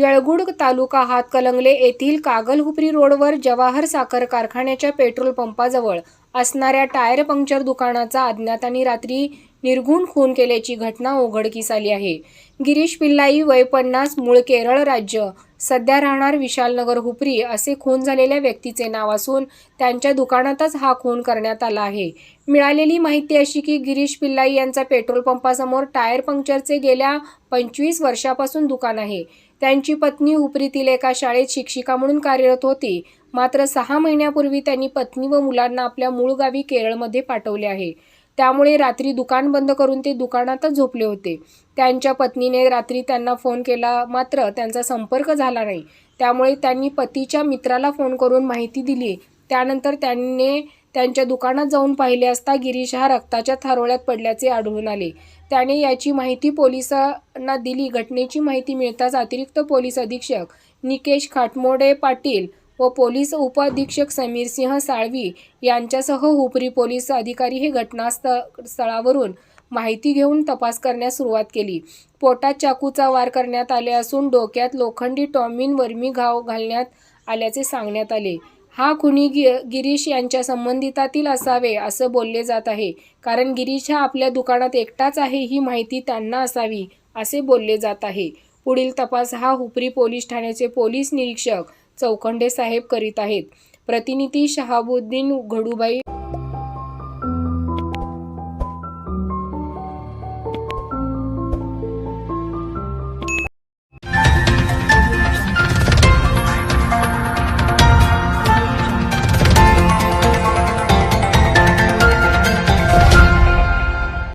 येळगुड तालुका हातकलंगले येथील कागलहुपरी रोडवर जवाहर साखर कारखान्याच्या पेट्रोल पंपाजवळ असणाऱ्या टायर पंक्चर दुकानाचा अज्ञातांनी रात्री निर्गुण खून केल्याची घटना उघडकीस आली आहे. गिरीश पिल्लाई वय पन्नास मूळ केरळ राज्य सध्या राहणार विशालनगर हुपरी असे खून झालेल्या व्यक्तीचे नाव असून त्यांच्या दुकानातच हा खून करण्यात आला आहे. मिळालेली माहिती अशी की गिरीश पिल्लाई यांचा पेट्रोल पंपासमोर टायर पंक्चरचे गेल्या पंचवीस वर्षापासून दुकान आहे. त्यांची पत्नी उपरीतील एका शाळेत शिक्षिका म्हणून कार्यरत होती. मात्र सहा महिन्यापूर्वी त्यांनी पत्नी व मुलांना आपल्या मूळ गावी केरळमध्ये पाठवले आहे. त्यामुळे रात्री दुकान बंद करून ते दुकानातच झोपले होते. त्यांच्या पत्नीने रात्री त्यांना फोन केला मात्र त्यांचा संपर्क झाला नाही. त्यामुळे त्यांनी पतीच्या मित्राला फोन करून माहिती दिली. त्यानंतर त्यांनी त्यांच्या दुकानात जाऊन पाहिले असता गिरीश हा रक्ताच्या थारोळ्यात पडल्याचे आढळून आले. त्याने याची माहिती पोलिसांना दिली. घटनेची माहिती मिळताच अतिरिक्त पोलीस अधीक्षक निकेश खाटमोडे पाटील व पोलीस उपअधीक्षक समीर सिंह साळवी यांच्यासह हुपरी पोलीस अधिकारी हे घटनास्थ- स्थळावरून माहिती घेऊन तपास करण्यास सुरुवात केली. पोटात चाकूचा वार करण्यात आले असून डोक्यात लोखंडी टॉमिन वर्मी घाव घालण्यात आल्याचे सांगण्यात आले. हा खुनी गि गिरीश यांच्या संबंधितातील असावे असं बोलले जात आहे. कारण गिरीश हा आपल्या दुकानात एकटाच आहे ही माहिती त्यांना असावी असे बोलले जात आहे. पुढील तपास हा हुपरी पोलीस ठाण्याचे पोलीस निरीक्षक चौखंडे साहेब करीत आहेत. प्रतिनिधी शहाबुद्दीन घडूबाई